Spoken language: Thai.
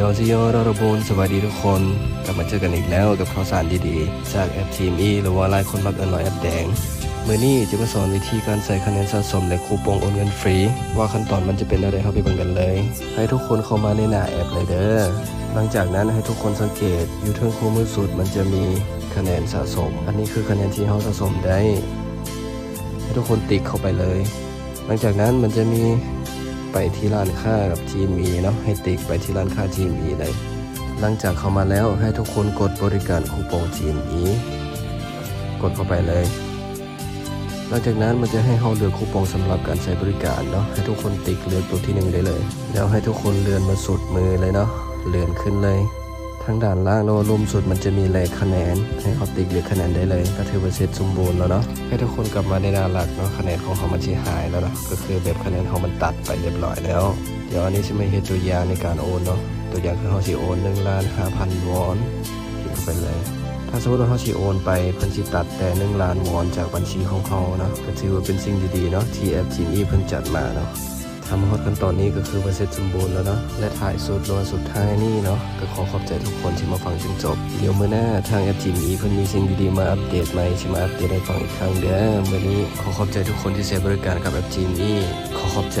ยอซิโยรอรบูนสวัสดีทุกคน กลับมาเจอกันอีกแล้วกับข่าวสารดีๆ จากแอปทีมอีหรือว่าหลายคนมักเอินว่าแอปแดงมื่อนี้จะมาสอนวิธีการใส่คะแนนสะสมและคูปองโอนเงินฟรี ว่าขั้นตอนมันจะเป็นอะไรเข้าไปเบิ่งกันเลย ให้ทุกคนเข้ามาในหน้าแอปเลยเด้อหลังจากนั้นให้ทุกคนสังเกตอยู่เทิงคู่มือสุดมันจะมีคะแนนสะสม อันนี้คือคะแนนที่เราสะสมได้ ให้ทุกคนติ๊กเข้าไปเลย หลังจากนั้นมันจะมี ไปที่ร้านค้ากับทีมีเนาะให้ติ๊กไปที่ร้านค้าทีมีเลยหลังจากเข้ามาแล้วให้ทุกคนกดบริการคูปองทีมีกดเข้าไปเลย หลังจากนั้นมันจะให้เราเลือกคูปองสำหรับการใช้บริการเนาะให้ทุกคนติ๊กเลือกตัวที่หนึ่งได้เลย แล้วให้ทุกคนเลื่อนมาสุดมือเลยเนาะเลื่อนขึ้นเลย ทางด้านล่างแล้วรุมสุดมันจะมีเลขคะแนนให้เขาติ๊กเลือคะแนนได้เลย ก็ถือว่าเสร็จสมบูรณ์แล้วเนาะให้ทุกคนกลับมาในหน้าหลักเนาะคะแนนของเขามันจะหายแล้วเนาะก็คือแบบคะแนนเขามันตัดไปเรียบร้อยแล้ว เดี๋ยวอันนี้จะไม่เห็นตัวอย่างในการโอนเนาะตัวอย่างคือเขาสิโอนหนึ่งล้านห้าพันวอนคลิกเข้าไปเลยถ้าสมมติว่าเขาสิโอนไปเพิ่นสิตัดแต่หนึ่งล้านวอนจากบัญชีของเขาเนาะก็ถือว่าเป็นสิ่งดีๆเนาะที่แอปจีมีเพิ่นจัดมาเนาะ ทำฮอดขั้นตอนนี้ก็คือว่าเสร็จสมบูรณ์แล้วเนาะและถ่ายสุดรวสุดท้ายนี่เนาะก็ขอขอบใจทุกคนที่มาฟังจนจบ เดี๋ยวเมื่อหน้าทางแอปจีมีเพิ่นมีสิ่งดีๆมาอัปเดตใหม่ชิมาอัปเดตให้ฟังอีกครั้งเด้อมื้อนี้ขอขอบใจทุกคนที่ใช้บริการกับแอปจีมีขอขอบใจ